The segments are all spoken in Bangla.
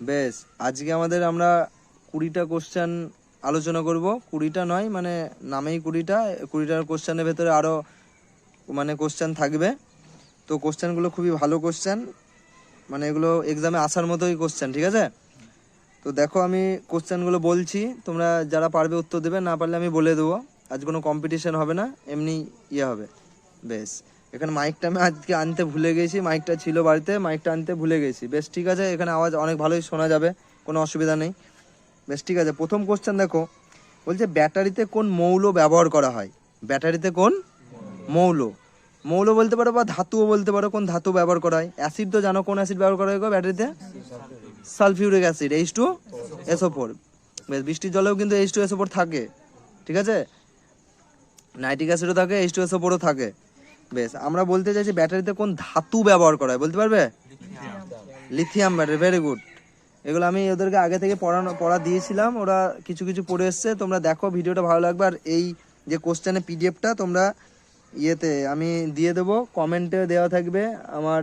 বেশ, আজকে আমাদের আমরা কুড়িটা কোশ্চেন আলোচনা করব। কুড়িটা নয় মানে নামেই কুড়িটা। কুড়িটার কোশ্চেনের ভেতরে আরও মানে কোশ্চেন থাকবে। তো কোশ্চেনগুলো খুবই ভালো কোশ্চেন মানে এগুলো এক্সামে আসার মতোই কোশ্চেন ঠিক আছে? তো দেখো আমি কোশ্চেনগুলো বলছি, তোমরা যারা পারবে উত্তর দেবে, না পারলে আমি বলে দেবো। আজ কোনো কম্পিটিশন হবে না, এমনি ইয়ে হবে। বেশ। এখানে মাইকটা আমি আজকে আনতে ভুলে গেছি মাইকটা ছিল বাড়িতে মাইকটা আনতে ভুলে গেছি। বেশ ঠিক আছে, এখানে আওয়াজ অনেক ভালোই শোনা যাবে, কোনো অসুবিধা নেই। বেশ ঠিক আছে, প্রথম কোশ্চেন দেখো, বলছে ব্যাটারিতে কোন মৌল ব্যবহার করা হয়? ব্যাটারিতে কোন মৌল? মৌল বলতে পারো বা ধাতুও বলতে পারো, কোন ধাতু ব্যবহার করা হয়? অ্যাসিড তো জানো কোন অ্যাসিড ব্যবহার করা হয় ব্যাটারিতে? Sulphuric acid H two SO four বেশ, বৃষ্টির জলেও কিন্তু এইচ টু এসও ফোর থাকে, ঠিক আছে? নাইট্রিক অ্যাসিডও থাকে এইচ টু এসও ফোরও থাকে। বেশ, আমরা বলতে চাইছি ব্যাটারিতে কোন ধাতু ব্যবহার করা হয়, বলতে পারবে? লিথিয়াম ব্যাটারি ভেরি গুড এগুলো আমি ওদেরকে আগে থেকে পড়ানো পড়া দিয়েছিলাম, ওরা কিছু কিছু পড়ে এসছে, তোমরা দেখো, ভিডিওটা ভালো লাগবে, আর এই যে কোশ্চেনের পিডিএফটা তোমরা ইয়েতে আমি দিয়ে দেবো কমেন্টে দেওয়া থাকবে, আমার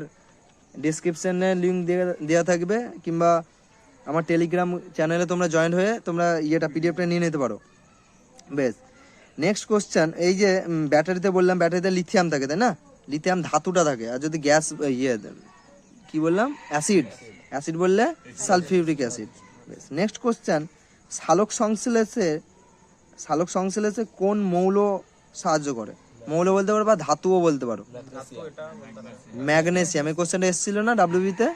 ডিসক্রিপশনে লিঙ্ক দেওয়া থাকবে, কিংবা আমার টেলিগ্রাম চ্যানেলে তোমরা জয়েন হয়ে তোমরা ইয়েটা পিডিএফটা নিয়ে নিতে পারো। বেশ নেক্সট কোশ্চেন এই যে ব্যাটারিতে বললাম, ব্যাটারিতে লিথিয়াম থাকে, তাই না? লিথিয়াম ধাতুটা থাকে, আর যদি গ্যাস ইয়ে কি বললাম? অ্যাসিড অ্যাসিড বললে সালফিউরিক অ্যাসিড নেক্সট কোশ্চেন সালোক সংশ্লেষে সালোক সংশ্লেষে কোন মৌল সাহায্য করে? মৌল বলতে পারো বা ধাতুও বলতে পারো? ম্যাগনেসিয়াম এই কোশ্চেনটা এসেছিল না ডাব্লিউবিতে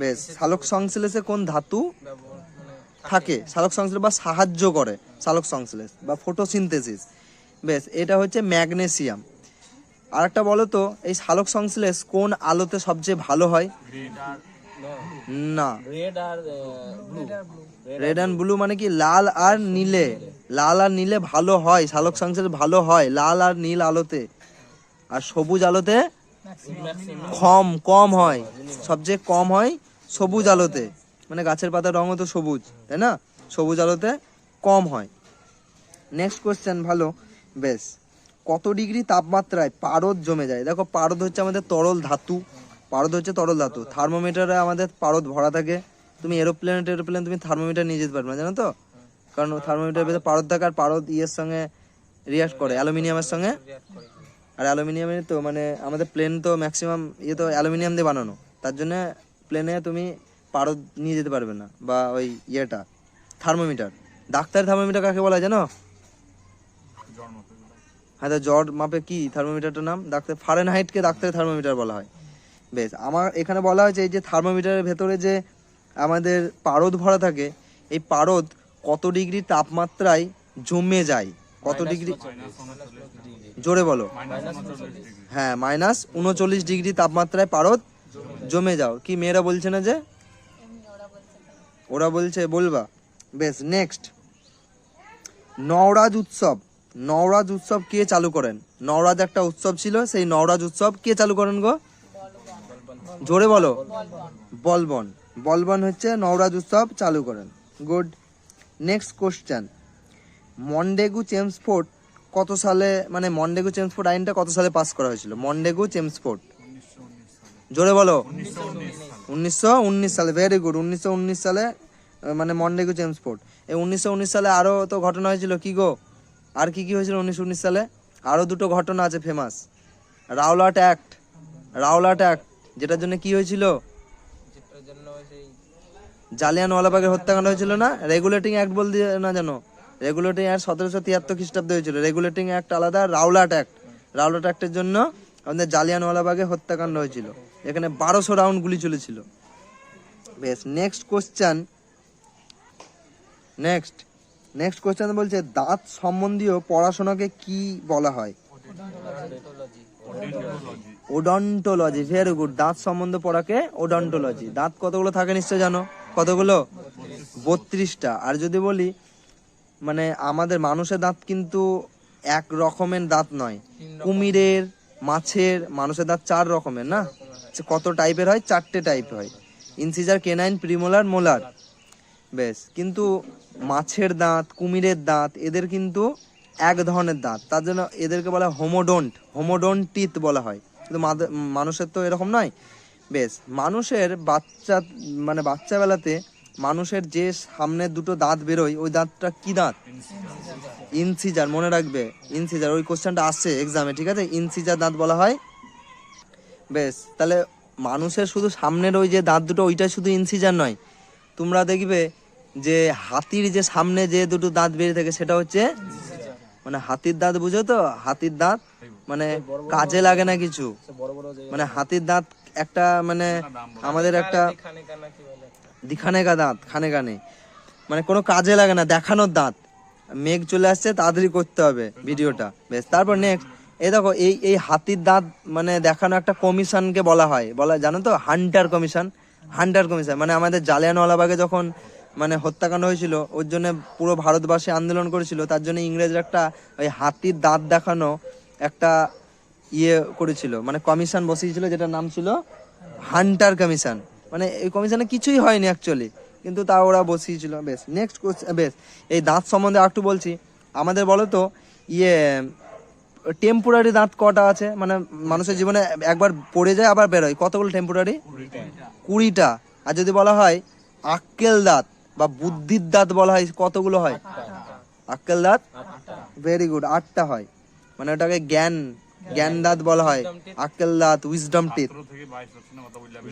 বেশ সালোক সংশ্লেষে কোন ধাতু থাকে সালোক সংশ্লেষ বা সাহায্য করে সালোক সংশ্লেষ বা ফটোসিনথেসিস বেশ এটা হচ্ছে ম্যাগনেসিয়াম। আর একটা বলো তো এই সালোক সংশ্লেষ কোন আলোতে সবচেয়ে ভালো হয়? না। রেড আর রেড অ্যান্ড ব্লু মানে কি লাল আর নীলে। লাল আর নীলে ভালো হয় সালোক সংশ্লেষ ভালো হয় লাল আর নীল আলোতে। আর সবুজ আলোতে কম কম হয় সবচেয়ে কম হয় সবুজ আলোতে। মানে গাছের পাতার রঙও তো সবুজ, তাই না? সবুজ আলোতে কম হয়। নেক্সট কোয়েশ্চেন ভালো। বেশ। কত ডিগ্রি তাপমাত্রায় পারদ জমে যায়? দেখো, পারদ হচ্ছে আমাদের তরল ধাতু। পারদ হচ্ছে তরল ধাতু। থার্মোমিটারে আমাদের পারদ ভরা থাকে। তুমি এরোপ্লেন এরোপ্লেন তুমি থার্মোমিটার নিয়ে যেতে পারবে, জানো তো? কারণ থার্মোমিটার ভেতরে পারদ থাকে আর পারদ ইয়ের সঙ্গে রিয়াক্ট করে, অ্যালুমিনিয়ামের সঙ্গে। আর অ্যালুমিনিয়ামের তো মানে আমাদের প্লেন তো ম্যাক্সিমাম ইয়ে তো অ্যালুমিনিয়াম দিয়ে বানানো। তার জন্য প্লেনে তুমি পারদ নিয়ে যেতে পারবে না বা ওই ইয়েটা থার্মোমিটার। ডাক্তার থার্মোমিটার কাকে বলা হয় জানো? হ্যাঁ তো জ্বর মাপে কি থার্মোমিটারটার নাম? ডাক্তার ফারেনহাইটকে ডাক্তারের থার্মোমিটার বলা হয়। বেশ আমার এখানে বলা হয়েছে এই যে থার্মোমিটারের ভেতরে যে আমাদের পারদ ভরা থাকে এই পারদ কত ডিগ্রি তাপমাত্রায় জমে যায়? কত ডিগ্রি? জোরে বলো। হ্যাঁ মাইনাস উনচল্লিশ ডিগ্রি তাপমাত্রায় পারদ জমে যাও। কি মেয়েরা বলছে না যে? ওরা বলছে, বলবা। বেশ নেক্সট নওরাজ উৎসব। নওরাজ উৎসব কে চালু করেন? নওরাজ একটা উৎসব ছিল, সেই নওরাজ উৎসব কে চালু করেন গো? জোরে বলো। বলবন। বলবন হচ্ছে নওরাজ উৎসব চালু করেন। Good next question Montagu Chelmsford কত সালে মানে মন্ডেগু চেমসফোর্ড আইনটা কত সালে পাস করা হয়েছিল? মন্ডেগু চেমসফোর্ড জোরে বলো। উনিশশো উনিশ সালে। ভেরি গুড উনিশশো উনিশ সালে মানে মন্ডেগু চেমসফোর্ড এই উনিশশো উনিশ সালে আরও তো ঘটনা হয়েছিল, কি গো? আর কি কি হয়েছিল উনিশশো উনিশ সালে? আরও দুটো ঘটনা আছে famous Rowlatt act Rowlatt act যেটার জন্য কি হয়েছিল? জালিয়ানওয়ালাবাগের হত্যাকাণ্ড হয়েছিল না? রেগুলেটিং অ্যাক্ট বলতে না জানো রেগুলেটিং অ্যাক্ট সতেরোশো তিয়াত্তর খ্রিস্টাব্দে হয়েছিল। রেগুলেটিং অ্যাক্ট আলাদা রাওলাট অ্যাক্ট রাওলাট অ্যাক্টের জন্য আমাদের জালিয়ানওয়ালাবাগে হত্যাকাণ্ড হয়েছিল। এখানে বারোশো রাউন্ড গুলি চলেছিল। বেশ next question next next question বলছে, দাঁত সম্বন্ধীয় পড়াশোনাকে কি বলা হয়? ওডন্টোলজি ভেরি গুড দাঁত সম্বন্ধে পড়াকে ওডন্টোলজি দাঁত কতগুলো থাকে নিশ্চয় জানো? কতগুলো? বত্রিশটা। আর যদি বলি মানে আমাদের মানুষের দাঁত কিন্তু এক রকমের দাঁত নয়। কুমিরের, মাছের, মানুষের দাঁত চার রকমের, না? কত টাইপের হয়? চারটে টাইপ হয়। ইনসিজার কেনাইন প্রিমোলার মোলার বেশ, কিন্তু মাছের দাঁত, কুমিরের দাঁত, এদের কিন্তু এক ধরনের দাঁত। তার জন্য এদেরকে বলা হয় হোমোডন্ট হোমোডন্ট টিথ বলা হয়। কিন্তু মানুষের তো এরকম নয়। বেশ, মানুষের বাচ্চা মানে বাচ্চাবেলাতে মানুষের যে সামনে দুটো দাঁত বেরোয়, ওই দাঁতটা কি দাঁত? ইনসিজার, মনে রাখবে, ইনসিজার। ওই কোশ্চেনটা আসছে এক্সামে ঠিক আছে? ইনসিজার দাঁত বলা হয়। বেশ, তাহলে মানুষের শুধু সামনের ওই যে দাঁত দুটো ওইটা শুধু ইনসিজার নয়। তোমরা দেখবে যে হাতির যে সামনে যে দুটো দাঁত বেরিয়ে থাকে, সেটা হচ্ছে মানে হাতির দাঁত, বুঝো তো? হাতির দাঁত মানে কাজে লাগে না কিছু। মানে হাতির দাঁত একটা মানে আমাদের একটা খানে কানা কি বলে একটা দিখানে কা দাঁত খানে কানে মানে কোনো কাজে লাগে না, দেখানোর দাঁত। মেঘ চলে আসছে, তাড়াতাড়ি করতে হবে ভিডিওটা। বেশ, তারপর নেক্সট এই দেখো, এই এই হাতির দাঁত মানে দেখানো একটা কমিশনকে বলা হয়। বলা, জানো তো? হান্টার কমিশন হান্টার কমিশন মানে আমাদের জালিয়ানওয়ালাবাগে যখন মানে হত্যাকাণ্ড হয়েছিল, ওর জন্য পুরো ভারতবাসী আন্দোলন করেছিল, তার জন্য ইংরেজরা একটা ওই হাতির দাঁত দেখানো একটা ইয়ে করেছিল। মানে কমিশন বসিয়েছিল, যেটার নাম ছিল হান্টার কমিশন। মানে এই কমিশনে কিছুই হয়নি অ্যাকচুয়ালি কিন্তু তা ওরা বসিয়েছিল, বেশ। নেক্সট বেশ। এই দাঁত সম্বন্ধে একটু বলছি। আমাদের বলো তো ইয়ে টেম্পোরারি দাঁত কটা আছে? মানে মানুষের জীবনে একবার পড়ে যায়, আবার বেরোয়। কতগুলো টেম্পোরারি কুড়িটা। আর যদি বলা হয়, আক্কেল দাঁত। বা বুদ্ধির দাঁত বলা হয়, কতগুলো হয়? আক্কেল দাঁত? ভেরি গুড আটটা হয়। মানে ওটাকে জ্ঞান জ্ঞান দাঁত বলা হয়। আক্কেল দাঁত উইজডম টিথ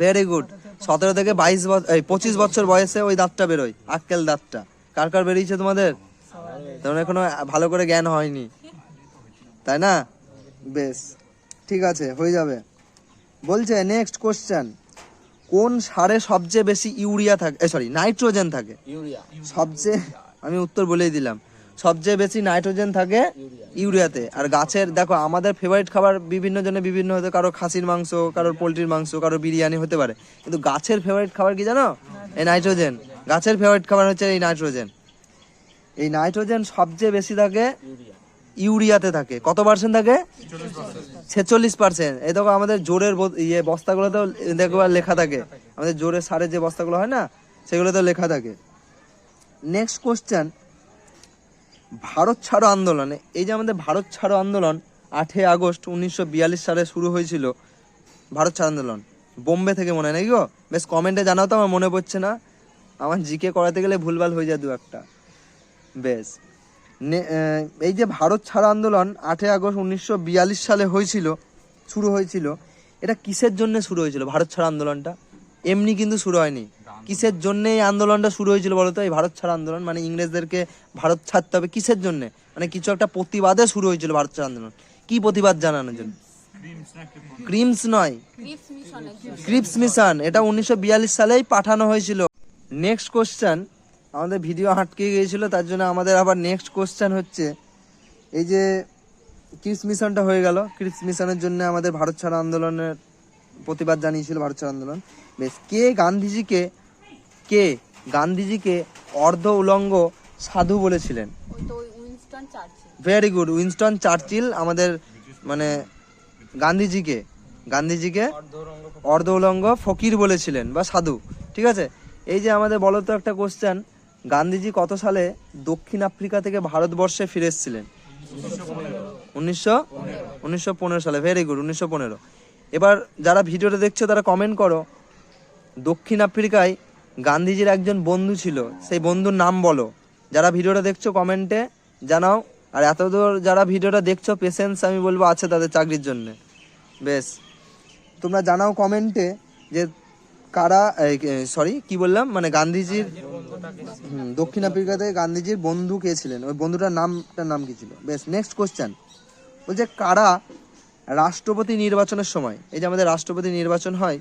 ভেরি গুড সতেরো থেকে বাইশ এই পঁচিশ বছর বয়সে ওই দাঁতটা বেরোয়, আক্কেল দাঁতটা। কার কার বেরিয়েছে তোমাদের? তেমন এখনও ভালো করে জ্ঞান হয়নি। তাই না? বেশ, ঠিক আছে, হয়ে যাবে। বলছে নেক্সট কোশ্চেন কোন সারে সবচেয়ে বেশি ইউরিয়া থাকে? সরি নাইট্রোজেন থাকে। ইউরিয়া। সবচেয়ে আমি উত্তর বলেই দিলাম। সবচেয়ে বেশি নাইট্রোজেন থাকে ইউরিয়াতে। আর গাছের দেখো আমাদের ফেভারিট খাবার বিভিন্ন জনের বিভিন্ন হতে কারও খাসির মাংস কারোর পোলট্রির মাংস কারোর বিরিয়ানি হতে পারে। কিন্তু গাছের ফেভারিট খাবার কি জানো? এই নাইট্রোজেন। গাছের ফেভারিট খাবার হচ্ছে এই নাইট্রোজেন। এই নাইট্রোজেন সবচেয়ে বেশি থাকে ইউরিয়াতে থাকে। কত পার্সেন্ট থাকে? ছেচল্লিশ পার্সেন্ট এই দেখো আমাদের জোরের ইয়ে বস্তাগুলোতেও দেখো লেখা থাকে। আমাদের জোরের সারের যে বস্তাগুলো হয় না, সেগুলোতেও লেখা থাকে। নেক্সট কোশ্চেন ভারত ছাড়ো আন্দোলনে। এই যে আমাদের ভারত ছাড়ো আন্দোলন, আটই আগস্ট উনিশশো বিয়াল্লিশ সালে শুরু হয়েছিল ভারত ছাড়ো আন্দোলন। বোম্বে থেকে মনে হয়, নাকি গো? বেশ কমেন্টে জানাও তো, আমার মনে পড়ছে না। আমার জিকে করাতে গেলে ভুলভাল হয়ে যায় দু একটা। বেশ। এই যে ভারত ছাড়ো আন্দোলন আটই আগস্ট উনিশশো বিয়াল্লিশ সালে হয়েছিল শুরু হয়েছিল এটা কিসের জন্য শুরু হয়েছিল ভারত ছাড়ো আন্দোলনটা? এমনি কিন্তু শুরু হয়নি। কিসের জন্য এই আন্দোলনটা শুরু হয়েছিল বলতো? এই ভারত ছাড়ো আন্দোলন মানে ইংরেজদেরকে ভারত ছাড়তে হবে কিসের জন্য? মানে কিছু একটা প্রতিবাদে শুরু হয়েছিল ভারত ছাড়ো আন্দোলন। কি প্রতিবাদ জানানোর জন্য? ক্রিমস নয়। ক্রিপস মিশন এটা উনিশশো বিয়াল্লিশ সালেই পাঠানো হয়েছিল। নেক্সট কোশ্চেন আমাদের ভিডিও আটকে গিয়েছিল তার জন্য আমাদের আবার নেক্সট কোশ্চেন হচ্ছে এই যে ক্রিস মিশনটা হয়ে গেল। ক্রিস মিশনের জন্য আমাদের ভারত ছাড়ো আন্দোলনের প্রতিবাদ জানিয়েছিল ভারত ছাড়ো আন্দোলন। বেশ কে গান্ধীজিকে কে গান্ধীজিকে অর্ধ উলঙ্গ সাধু বলেছিলেন? ওই তো ওই Winston Churchill. Very good Winston Churchill আমাদের মানে গান্ধীজিকে গান্ধীজিকে অর্ধ উলঙ্গ ফকির। বলেছিলেন বা সাধু। ঠিক আছে? এই যে আমাদের বলো তো একটা কোশ্চেন গান্ধীজি কত সালে দক্ষিণ আফ্রিকা থেকে ভারতবর্ষে ফিরে এসেছিলেন? উনিশশো উনিশশো পনেরো সালে ভেরি গুড উনিশশো পনেরো। এবার যারা ভিডিওটা দেখছ, তারা কমেন্ট করো, দক্ষিণ আফ্রিকায় গান্ধীজির একজন বন্ধু ছিল, সেই বন্ধুর নাম বলো। যারা ভিডিওটা দেখছ কমেন্টে জানাও। আর এতদূর যারা ভিডিওটা দেখছ পেশেন্স আমি বলব আছে তাদের চাকরির জন্য। বেশ। তোমরা জানাও কমেন্টে যে কারা সরি কি বললাম? মানে গান্ধীজির দক্ষিণ আফ্রিকাতে গান্ধীজির বন্ধু কে ছিলেন? ওই বন্ধুটার নামটার নাম কি ছিল? বেশ নেক্সট কোশ্চেন বলছে, কারা রাষ্ট্রপতি নির্বাচনের সময়, এই যে আমাদের রাষ্ট্রপতি নির্বাচন হয়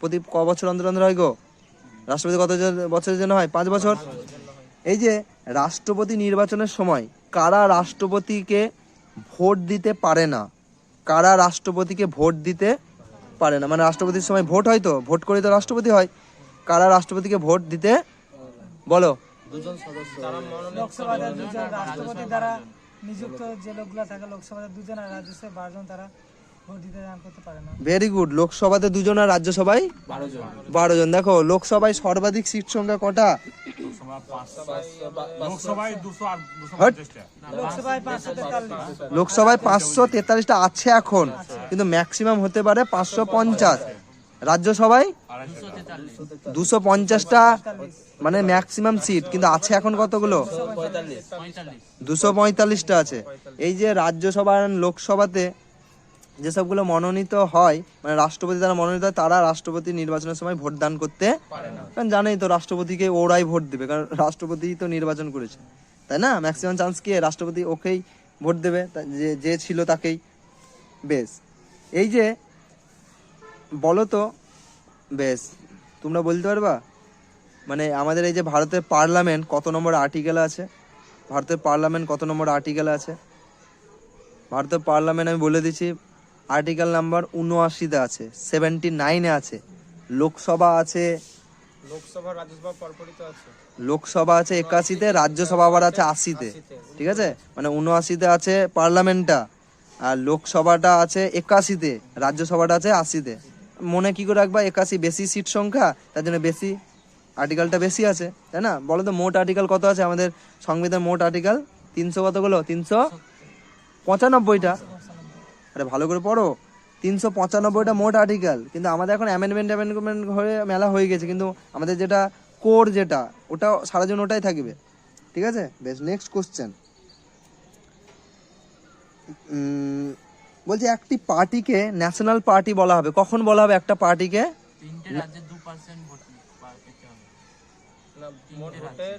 প্রতি ক বছর অন্তর অন্তর হয় গো? রাষ্ট্রপতি কত বছরের জন্য হয়? পাঁচ বছর? এই যে রাষ্ট্রপতি নির্বাচনের সময়, কারা রাষ্ট্রপতিকে ভোট দিতে পারে না? কারা রাষ্ট্রপতিকে ভোট দিতে পারে না। মানে রাষ্ট্রপতির সময় ভোট হয় তো ভোট করে তো রাষ্ট্রপতি হয়। কারা রাষ্ট্রপতিকে ভোট দিতে বলো? দুজন সদস্য। তারা মনোনীত লোকসভাতে দুজন রাষ্ট্রপতি দ্বারা নিযুক্ত যে লোকগুলা থাকে লোকসভাতে দুজন আর রাজ্যসভায় বারজন তারা ভেরি গুড লোকসভাতে দুজন আর রাজ্যসভায়? বারো জন। দেখো লোকসভায় সর্বাধিক সিট সংখ্যা কটা? লোকসভায় পাঁচশো তেতাল্লিশটা আছে এখন কিন্তু ম্যাক্সিমাম হতে পারে পাঁচশো পঞ্চাশ। রাজ্যসভায় দুশো পঞ্চাশটা মানে ম্যাক্সিমাম সিট কিন্তু আছে এখন কতগুলো? দুশো পঁয়তাল্লিশটা আছে। এই যে রাজ্যসভা লোকসভাতে যেসবগুলো মনোনীত হয় মানে রাষ্ট্রপতি দ্বারা মনোনীত হয় তারা রাষ্ট্রপতি নির্বাচনের সময় ভোট দান করতে কারণ জানেই তো রাষ্ট্রপতিকে ওরাই ভোট দেবে কারণ রাষ্ট্রপতি তো নির্বাচন করেছে। তাই না? ম্যাক্সিমাম চান্স কি? রাষ্ট্রপতি ওকেই ভোট দেবে যে যে ছিল তাকেই বেশ। এই যে বলো তো বেশ তোমরা বলতে পারবা? মানে আমাদের এই যে ভারতের পার্লামেন্ট কত নম্বর আর্টিকেল আছে? ভারতের পার্লামেন্ট কত নম্বর আর্টিকেল আছে? ভারতের পার্লামেন্ট আমি বলে দিচ্ছি আর্টিকেল নাম্বার উনআশিতে আছে সেভেন্টি নাইনে আছে। লোকসভা আছে। লোকসভা রাজ্যসভা পরপরই তো আছে। লোকসভা আছে একাশিতে রাজ্যসভা আবার আছে আশিতে। ঠিক আছে? মানে উনআশিতে আছে পার্লামেন্টটা আর লোকসভাটা আছে একাশিতে রাজ্যসভাটা আছে আশিতে। মনে কি করে রাখবা একাশি বেশি সিট সংখ্যা তার জন্য বেশি আর্টিকেলটা বেশি আছে তাই না? বলো তো মোট আর্টিকেল কত আছে? আমাদের সংবিধান মোট আর্টিকেল তিনশো কতগুলো? তিনশো পঁচানব্বইটা। আরে ভালো করে পড়ো। তিনশো পঁচানব্বইটা মোট আর্টিকেল কিন্তু আমাদের এখন অ্যামেন্ডমেন্ট অ্যামেন্ডমেন্ট হয়ে মেলা হয়ে গেছে। কিন্তু আমাদের যেটা কোর যেটা ওটা সারা জীবন ওটাই থাকবে। ঠিক আছে? বেশ নেক্সট কোশ্চেন বলছি একটি পার্টিকে ন্যাশনাল পার্টি বলা হবে। কখন বলা হবে একটা পার্টিকে? তিনটে রাজ্যে দু পার্সেন্ট ভোট পা- পেতে হবে। না মোট ভোটের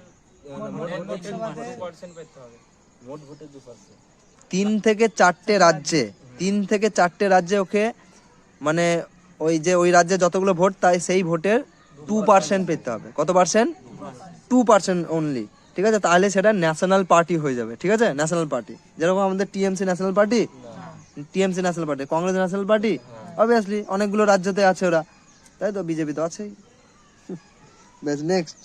মোট ভোটের দু পার্সেন্ট পেতে হবে। মোট ভোটের দু পার্সেন্ট তিন থেকে চারটে রাজ্যে। তিন থেকে চারটে রাজ্যে ওকে মানে ওই যে ওই রাজ্যে যতগুলো ভোট, তাই সেই ভোটের টু পার্সেন্ট পেতে হবে। কত পার্সেন্ট টু পার্সেন্ট অনলি ঠিক আছে? তাহলে সেটা ন্যাশনাল পার্টি হয়ে যাবে। ঠিক আছে? ন্যাশনাল পার্টি যেরকম আমাদের TMC national party TMC national party Congress national party obviously অনেকগুলো রাজ্যতে আছে ওরা। তাই তো? বিজেপি তো আছেই। নেক্সট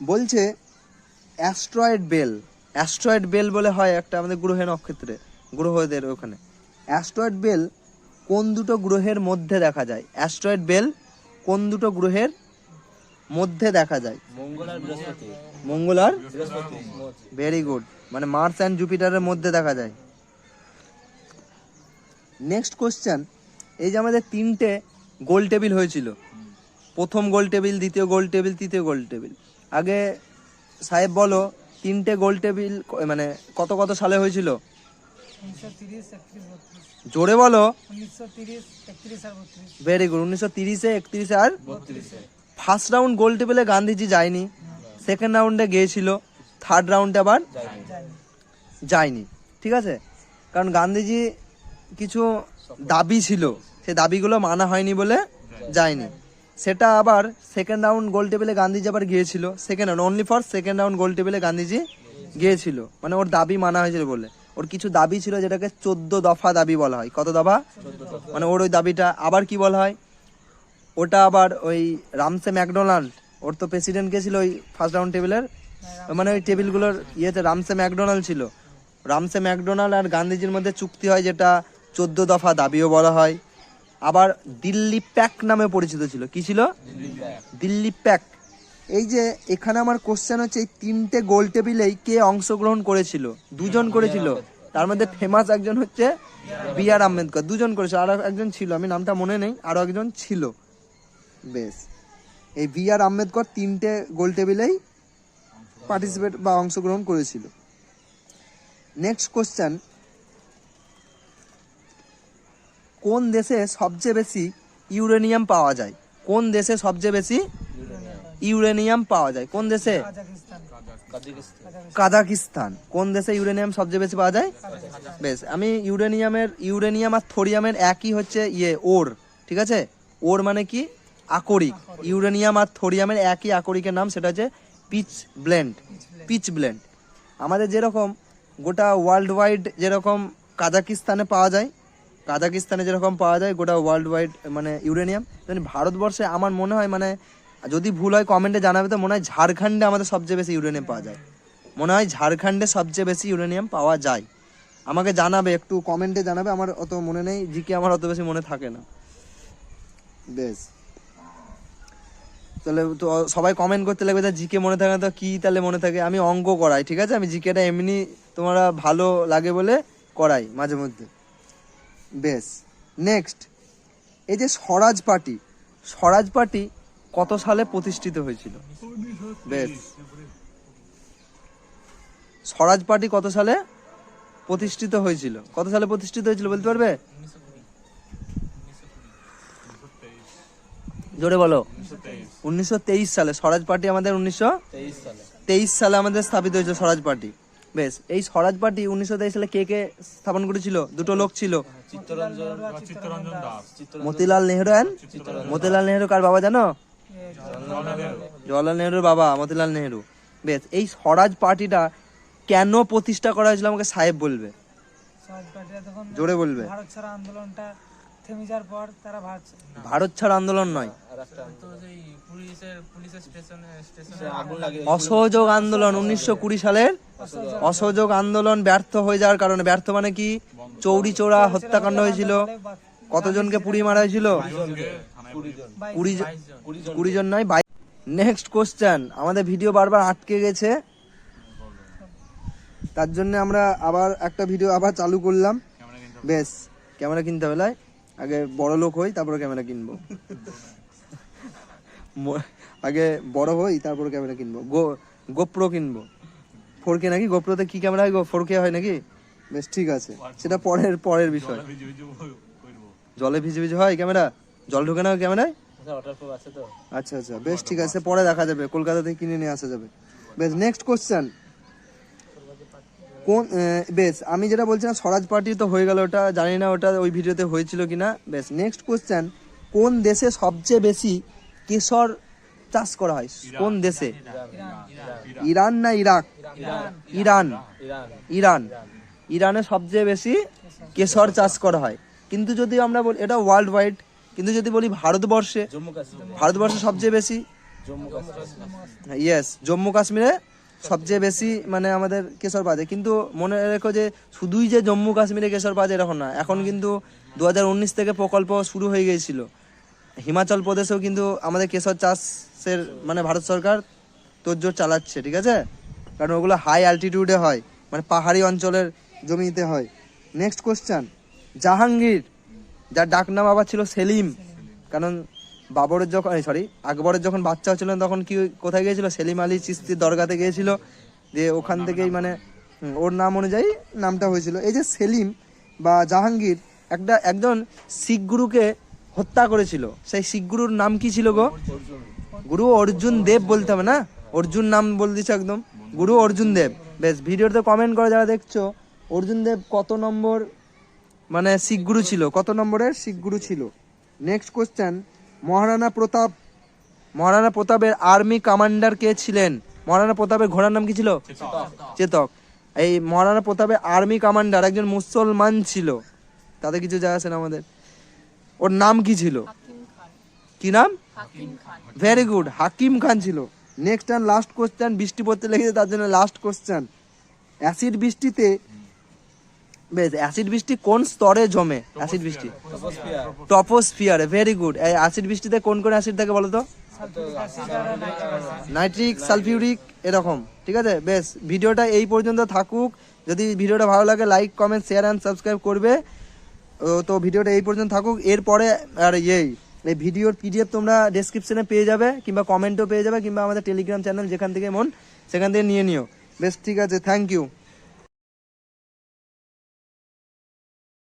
বলছে অ্যাস্ট্রয়েড বেল অ্যাস্ট্রয়েড বেল বলে হয় একটা আমাদের গ্রহে নক্ষত্রে। গ্রহদের ওখানে। অ্যাস্ট্রয়েড বেল কোন দুটো গ্রহের মধ্যে দেখা যায়? অ্যাস্ট্রয়েড বেল কোন দুটো গ্রহের মধ্যে দেখা যায়? মঙ্গল আর বৃহস্পতি। মঙ্গল বৃহস্পতি। ভেরি গুড মানে মার্স অ্যান্ড জুপিটারের মধ্যে দেখা যায়। নেক্সট কোশ্চেন এই যে আমাদের তিনটে গোল টেবিল হয়েছিল। প্রথম গোল টেবিল দ্বিতীয় গোল টেবিল তৃতীয় গোল টেবিল আগে সাহেব বলো তিনটে গোল টেবিল মানে কত কত সালে হয়েছিল উনিশশো তিরিশ একত্রিশ বত্রিশ জোরে বলো। ভেরি গুড উনিশশো তিরিশে একত্রিশে আর ফার্স্ট রাউন্ড গোল টেবিলে গান্ধীজি যায়নি। সেকেন্ড রাউন্ডে গিয়েছিল। থার্ড রাউন্ডে আবার যায়নি। ঠিক আছে? কারণ গান্ধীজি কিছু দাবি ছিল। সে দাবিগুলো মানা হয়নি বলে যায়নি। সেটা আবার সেকেন্ড রাউন্ড গোল টেবিলে গান্ধীজি আবার গিয়েছিল। Second round only for second round গোল টেবিলে গান্ধীজি গিয়েছিল। মানে ওর দাবি মানা হয়েছিল বলে। ওর কিছু দাবি ছিল যেটাকে চোদ্দ দফা দাবি বলা হয়। কত দফা? মানে ওর ওই দাবিটা আবার কি বলা হয়? ওটা আবার ওই রামসে ম্যাকডোনাল্ড ওর তো প্রেসিডেন্ট কে ছিল ওই ফার্স্ট রাউন্ড টেবিলের মানে ওই টেবিলগুলোর ইয়েতে রামসে ম্যাকডোনাল্ড ছিল। রামসে ম্যাকডোনাল্ড আর গান্ধীজির মধ্যে চুক্তি হয় যেটা চোদ্দ দফা দাবিও বলা হয়। আবার দিল্লি প্যাক নামে পরিচিত ছিল। কি ছিল? দিল্লি প্যাক। এই যে এখানে আমার কোশ্চেন হচ্ছে, এই তিনটে গোল টেবিলেই কে অংশগ্রহণ করেছিল? দুজন করেছিল। তার মধ্যে ফেমাস একজন হচ্ছে বি আর আম্বেদকর। দুজন করেছিল। আর একজন ছিল। আমি নামটা মনে নেই। আরও একজন ছিল। বেশ। এই বি আর আম্বেদকর তিনটে গোল টেবিলেই পার্টিসিপেট বা অংশগ্রহণ করেছিল। নেক্সট কোশ্চেন কোন দেশে সবচেয়ে বেশি ইউরেনিয়াম পাওয়া যায়? কোন দেশে সবচেয়ে বেশি ইউরেনিয়াম পাওয়া যায়। কোন দেশে? কাজাকিস্তান। কোন দেশে ইউরেনিয়াম সবচেয়ে বেশি পাওয়া যায়? বেশ আমি ইউরেনিয়ামের ইউরেনিয়াম আর থোরিয়ামের একই হচ্ছে ইয়ে ওর ঠিক আছে? ওর মানে কি? আকরিক। ইউরেনিয়াম আর থোরিয়ামের একই আকরিকের নাম সেটা হচ্ছে পিচ ব্লেন্ড। Pitch blend. আমাদের যেরকম গোটা ওয়ার্ল্ড ওয়াইড যেরকম কাজাকিস্তানে পাওয়া যায় কাজাকিস্তানে যেরকম পাওয়া যায় গোটা ওয়ার্ল্ড ওয়াইড মানে ইউরেনিয়াম ভারতবর্ষে আমার মনে হয় মানে যদি ভুল হয় কমেন্টে জানাবে তো মনে হয় ঝাড়খণ্ডে আমাদের সবচেয়ে বেশি ইউরেনিয়াম পাওয়া যায়। মনে হয় ঝাড়খণ্ডে সবচেয়ে বেশি ইউরেনিয়াম পাওয়া যায়। আমাকে জানাবে, একটু কমেন্টে জানাবে, আমার অত মনে নেই, জিকে আমার অত বেশি মনে থাকে না। বেশ। তাহলে তো সবাই কমেন্ট করতে লাগবে তা জিকে মনে থাকে না, তো কী তাহলে মনে থাকে? আমি অঙ্ক করাই, ঠিক আছে? আমি জিকেটা এমনি তোমরা ভালো লাগে বলে করাই মাঝে মধ্যে। বেশ। নেক্সট এই যে স্বরাজ পার্টি স্বরাজ পার্টি কত সালে প্রতিষ্ঠিত হয়েছিল? বেশ। স্বরাজ পার্টি কত সালে প্রতিষ্ঠিত হয়েছিল? কত সালে প্রতিষ্ঠিত হয়েছিল বলতে পারবে? জোরে বলো। উনিশশো তেইশ সালে। স্বরাজ পার্টি আমাদের উনিশশো তেইশ সালে আমাদের স্থাপিত হয়েছিল স্বরাজ পার্টি। বেশ। এই স্বরাজ পার্টি উনিশশো তেইশ সালে কে কে স্থাপন করেছিল? দুটো লোক ছিল। মতিলাল নেহরু মতিলাল নেহরু কার বাবা জানো? জওয়াহরলাল নেহরুর বাবা মতিলাল নেহরু। বেশ এই স্বরাজ পার্টিটা কেন প্রতিষ্ঠা করা হয়েছিল আমাকে সাহেব বলবে। জোরে বলবে। ভারত ছাড়া আন্দোলনটা থেমে যাওয়ার পর তারা ভারত ভারত ছাড় আন্দোলন নয়। অসহযোগ আন্দোলন উনিশশো কুড়ি সালের। অসহযোগ। আন্দোলন ব্যর্থ হয়ে যাওয়ার কারণে ব্যর্থ মানে কি? চৌরি চৌরা হত্যাকাণ্ড হয়েছিল। কতজনকে পুড়ি মারা হয়েছিল? কুড়ি জন বাইশ নয় বাই নেক্সট কোশ্চেন আমাদের ভিডিও বারবার আটকে গেছে। তার জন্য আমরা আবার একটা ভিডিও আবার চালু করলাম। বেশ ক্যামেরা কিনতে হবে আগে বড় লোক হই তারপরে ক্যামেরা কিনবো। আগে বড় হই তারপরে ক্যামেরা কিনবো। গো গোপ্রো কিনবো। ফোর কে নাকি? গোপ্রোতে কি ক্যামেরা হয়? গো ফোর কে হয় নাকি? বেশ ঠিক আছে। সেটা পরের পরের বিষয়। জলে ভিজে ভিজে হয় ক্যামেরা? জল ঢোকে না ক্যামেরায়? তো। আচ্ছা আচ্ছা বেশ ঠিক আছে পরে দেখা যাবে কলকাতা থেকে কিনে নিয়ে আসা যাবে। বেশ নেক্সট কোশ্চেন কোন বেশ আমি যেটা বলছিলাম স্বরাজ পার্টি তো হয়ে গেল ওটা জানি না ওটা ওই ভিডিওতে হয়েছিল কি না বেশ নেক্সট কোশ্চেন কোন দেশে সবচেয়ে বেশি কেশর চাষ করা হয়? কোন দেশে? ইরান না ইরাক? ইরান। ইরান। ইরান ইরানে সবচেয়ে বেশি কেশর চাষ করা হয়। কিন্তু যদি আমরা বলি এটা ওয়ার্ল্ড ওয়াইড কিন্তু যদি বলি ভারতবর্ষে ভারতবর্ষে সবচেয়ে বেশি? ইয়েস জম্মু কাশ্মীরে সবচেয়ে বেশি মানে আমাদের কেশর পাওয়া যায় কিন্তু মনে রেখো যে শুধুই যে জম্মু কাশ্মীরে কেশর পাওয়া যায় এরকম না এখন কিন্তু দু হাজার উনিশ থেকে প্রকল্প শুরু হয়ে গিয়েছিল। হিমাচল প্রদেশেও কিন্তু আমাদের কেশর চাষের মানে ভারত সরকার তোড়জোড় চালাচ্ছে ঠিক আছে? কারণ ওগুলো হাই অ্যালটিটিউডে হয় মানে পাহাড়ি অঞ্চলের জমিতে হয়। নেক্সট কোশ্চেন জাহাঙ্গীর যার ডাকনাম আবার ছিল সেলিম। কারণ বাবরের যখন সরি আকবরের যখন বাচ্চা হচ্ছিলেন তখন কি কোথায় গিয়েছিল? সেলিম আলী চিস্তির দরগাতে গিয়েছিল। দিয়ে ওখান থেকেই মানে ওর নাম অনুযায়ী নামটা হয়েছিল। এই যে সেলিম বা জাহাঙ্গীর একটা একজন শিখ গুরুকে হত্যা করেছিল। সেই শিখ গুরুর নাম কি ছিল গো? গুরু অর্জুন দেব বলতে হবে না? অর্জুন নাম বলে দিচ্ছে একদম। গুরু অর্জুন দেব। বেশ ভিডিওতে কমেন্ট করে যারা দেখছ অর্জুন দেব কত নম্বর মানে শিখ গুরু ছিল। কত নম্বরের? শিখ গুরু ছিল। Next question Maharana Pratap. Maharana প্রতাপের আর্মি কমান্ডার কে ছিলেন? মহারানা প্রতাপের ঘোড়ার নাম কি ছিল? চেতক। এই মহারানা প্রতাপের আর্মি কমান্ডার একজন মুসলমান ছিল। তাতে কিছু যায় আসে না আমাদের। ওর নাম কি ছিল? হাকিম কি নাম? হাকিম ভেরি গুড হাকিম খান ছিল। নেক্সট অ্যান্ড লাস্ট কোশ্চেন বৃষ্টি পড়তে লেগেছে তার জন্য লাস্ট কোশ্চেন অ্যাসিড বৃষ্টিতে বেশ অ্যাসিড বৃষ্টি কোন স্তরে জমে? অ্যাসিড বৃষ্টি। টপোস্ফিয়ার ভেরি গুড এই অ্যাসিড বৃষ্টিতে কোন কোন অ্যাসিড থাকে বলো তো নাইট্রিক সালফিউরিক এরকম। ঠিক আছে? বেশ ভিডিওটা এই পর্যন্ত থাকুক। যদি ভিডিওটা ভালো লাগে like comment share and subscribe করবে। ও, তো ভিডিওটা এই পর্যন্ত থাকুক। এরপরে আর এই এই ভিডিওর পিডিএফ তোমরা ডেসক্রিপশনে পেয়ে যাবে কিংবা কমেন্টও পেয়ে যাবে কিংবা আমাদের টেলিগ্রাম চ্যানেল যেখান থেকে মন সেখান থেকে নিয়ে নিও। বেশ ঠিক আছে থ্যাংক ইউ